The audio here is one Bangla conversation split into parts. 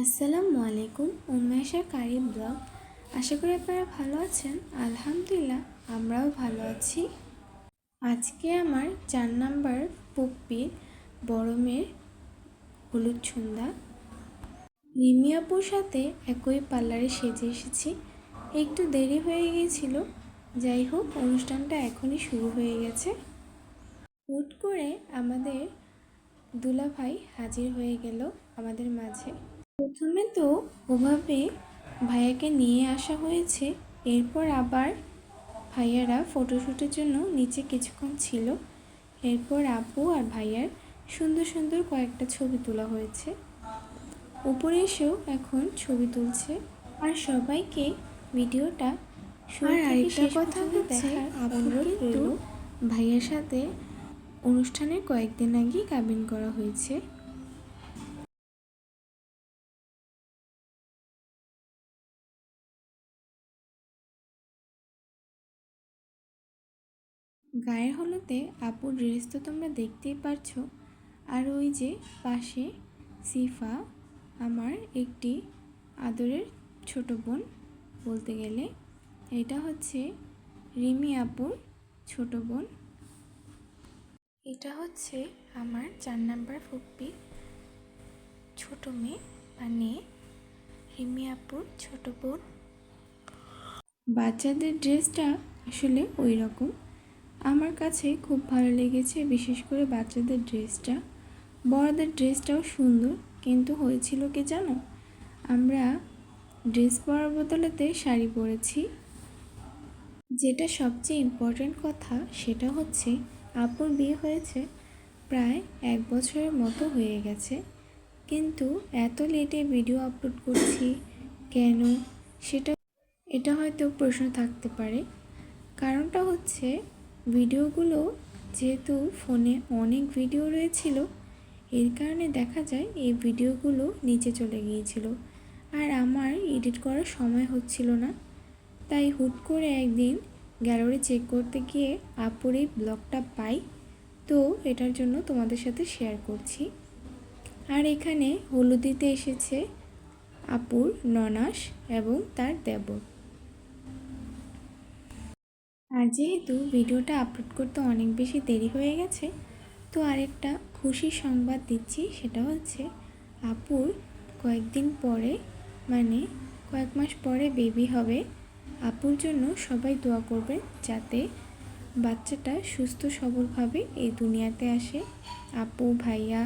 আসসালামু আলাইকুম উন্মেষা কারি ব্লগ। আশা করি আপনারা ভালো আছেন। আলহামদুলিল্লাহ, আমরাও ভালো আছি। আজকে আমার চার নাম্বার পুপ্পির বড় মেয়ের হলুদ সন্ধ্যা রিমিয়াপুর সাথে একই পার্লারে সেজে এসেছি। একটু দেরি হয়ে গিয়েছিল। যাই হোক, অনুষ্ঠানটা এখনই শুরু হয়ে গেছে। হুট করে আমাদের দুলাভাই হাজির হয়ে গেল আমাদের মাঝে। প্রথমে তো ওভাবে ভাইয়াকে নিয়ে আসা হয়েছে এরপর আবার ভাইয়ারা ফটোশ্যুটের জন্য নিচে কিছুক্ষণ ছিল। এরপর আপু আর ভাইয়ার সুন্দর সুন্দর কয়েকটা ছবি তোলা হয়েছে। উপরে এসেও এখন ছবি তুলছে। আর সবাইকে ভিডিওটা আর আরেকটা কথা হচ্ছে অনুরোধ রইল। ভাইয়ার সাথে অনুষ্ঠানের কয়েকদিন আগেই কাবিন করা হয়েছে। গায়ের হলুদে আপুর ড্রেস তো তোমরা দেখতেই পারছ। আর ওই যে পাশে সিফা আমার একটি আদরের ছোট বোন বলতে গেলে, এটা হচ্ছে রিমি আপুর ছোট বোন। এটা হচ্ছে আমার চার নাম্বার ফুপ্পি ছোট মেয়ে বা মানে রিমি আপুর ছোট বোন। বাচ্চাদের ড্রেসটা আসলে ওই রকম আমার কাছে খুব ভালো লেগেছে, বিশেষ করে বাচ্চাদের ড্রেসটা। বড়দের ড্রেসটাও সুন্দর, কিন্তু হয়েছিল কি জানো? আমরা ড্রেস পরার বদলেতে শাড়ি পরেছি। যেটা সবচেয়ে ইম্পর্ট্যান্ট কথা, সেটা হচ্ছে আপুর বিয়ে হয়েছে প্রায় এক বছরের মতো হয়ে গেছে। কিন্তু এত লেটে ভিডিও আপলোড করছি, কেন? সেটা, এটা হয়তো প্রশ্ন থাকতে পারে। কারণটা হচ্ছে ভিডিওগুলো যেহেতু ফোনে অনেক ভিডিও রয়েছিল, এর কারণে দেখা যায় এই ভিডিওগুলো নিচে চলে গিয়েছিল। আর আমার এডিট করার সময় হচ্ছিল না। তাই হুট করে একদিন গ্যালারি চেক করতে গিয়ে আপুর এই ব্লগটা পাই। তো এটার জন্য তোমাদের সাথে শেয়ার করছি। আর এখানে হলুদিতে এসেছে আপুর ননাস এবং তার দেবর। আর যেহেতু ভিডিওটা আপলোড করতে অনেক বেশি দেরি হয়ে গেছে, তো আরেকটা খুশির সংবাদ দিচ্ছি, সেটা হচ্ছে আপুর কয়েকদিন পরে মানে কয়েক মাস পরে বেবি হবে, আপুর জন্য সবাই দোয়া করবে যাতে বাচ্চাটা সুস্থ সবলভাবে এই দুনিয়াতে আসে। আপু, ভাইয়া,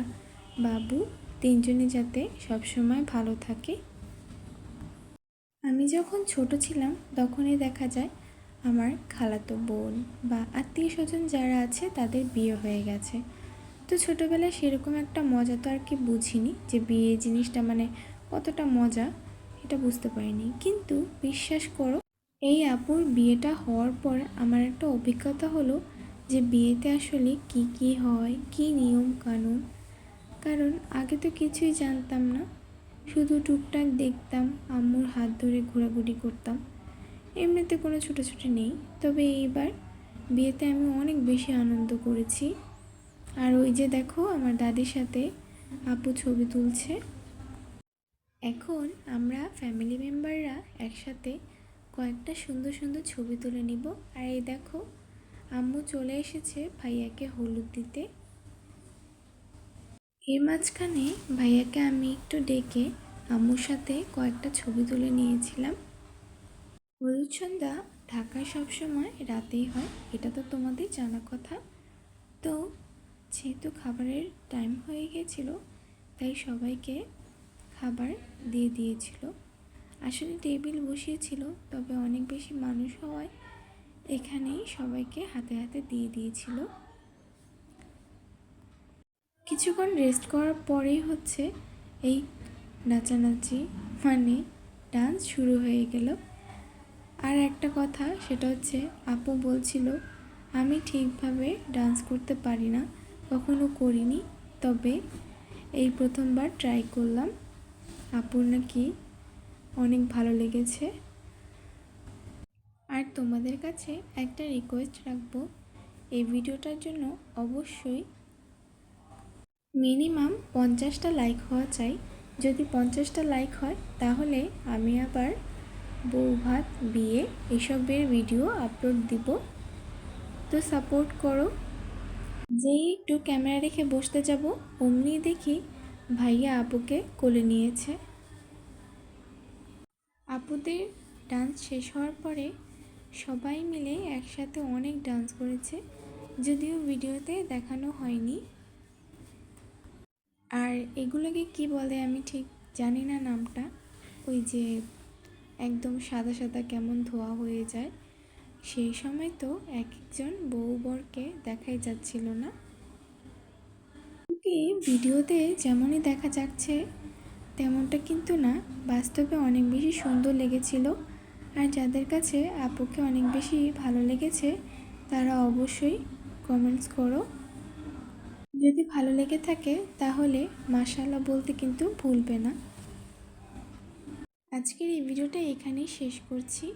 বাবু তিনজনে যাতে সবসময় ভালো থাকে। আমি যখন ছোট ছিলাম, তখনই দেখা যায় আমার খালাতো বোন বা আত্মীয় স্বজন যারা আছে তাদের বিয়ে হয়ে গেছে। তো ছোটোবেলায় সেরকম একটা মজা তো আর কি বুঝিনি যে বিয়ে জিনিসটা মানে কতটা মজা, এটা বুঝতে পারিনি। কিন্তু বিশ্বাস করো, এই আপুর বিয়েটা হওয়ার পর আমার একটা অভিজ্ঞতা হলো যে বিয়েতে আসলে কি কি হয়, কি নিয়ম কানুন। কারণ আগে তো কিছুই জানতাম না। শুধু টুকটাক দেখতাম, আম্মুর হাত ধরে ঘোরাঘুরি করতাম। এমনিতে কোনো ছোটোছুটি নেই। তবে এইবার বিয়েতে আমি অনেক বেশি আনন্দ করেছি। আর ওই যে দেখো, আমার দাদির সাথে আপু ছবি তুলছে। এখন আমরা ফ্যামিলি মেম্বাররা একসাথে কয়েকটা সুন্দর সুন্দর ছবি তুলে নিব। আর এই দেখো, আম্মু চলে এসেছে ভাইয়াকে হলুদ দিতে। এর মাঝখানে ভাইয়াকে আমি একটু ডেকে আম্মুর সাথে কয়েকটা ছবি তুলে নিয়েছিলাম। হলুদ সন্ধ্যা ঢাকায় সবসময় রাতেই হয়, এটা তো তোমাদের জানা কথা। তো যেহেতু খাবারের টাইম হয়ে গেছিল, তাই সবাইকে খাবার দিয়ে দিয়েছিল। আসলে টেবিল বসিয়েছিল, তবে অনেক বেশি মানুষ হওয়ায় এখানেই সবাইকে হাতে হাতে দিয়ে দিয়েছিল। কিছুক্ষণ রেস্ট করার পরেই হচ্ছে এই নাচানাচি মানে ডান্স শুরু হয়ে গেল। একটা কথা, সেটা হচ্ছে আপু বলছিল, আমি ঠিকভাবে ডান্স করতে পারি না, কখনো করিনি, তবে এই প্রথমবার ট্রাই করলাম। আপুর নাকি অনেক ভালো লেগেছে। আর তোমাদের কাছে একটা রিকোয়েস্ট রাখব, এই ভিডিওটার জন্য অবশ্যই মিনিমাম পঞ্চাশটা লাইক হওয়া চাই। যদি পঞ্চাশটা লাইক হয়, তাহলে আমি আবার বউ ভাত, বিয়ে, এসবের ভিডিও আপলোড দিব। তো সাপোর্ট করো। যেই একটু ক্যামেরা রেখে বসতে যাব, অমনি দেখি ভাইয়া আপুকে কোলে নিয়েছে। আপুদের ডান্স শেষ হওয়ার পরে সবাই মিলে একসাথে অনেক ডান্স করেছে, যদিও ভিডিওতে দেখানো হয়নি। আর এগুলোকে কি বলে আমি ঠিক জানি না নামটা। ওই যে একদম সাদা সাদা কেমন ধোয়া হয়ে যায়, সেই সময় তো এক একজন বউ বরকে দেখাই যাচ্ছিল না। ভিডিওতে যেমনই দেখা যাচ্ছে, তেমনটা কিন্তু না। বাস্তবে অনেক বেশি সুন্দর লেগেছিল আর যাদের কাছে আপুকে অনেক বেশি ভালো লেগেছে, তারা অবশ্যই কমেন্টস করো। যদি ভালো লেগে থাকে, তাহলে মাশাল্লাহ বলতে কিন্তু ভুলবে না। আজকের এই ভিডিওটা এখানেই শেষ করছি।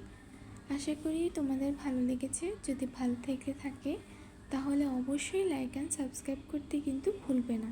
আশা করি তোমাদের ভালো লেগেছে। যদি ভালো থেকে থাকে, তাহলে অবশ্যই লাইক অ্যান্ড সাবস্ক্রাইব করতে কিন্তু ভুলবে না।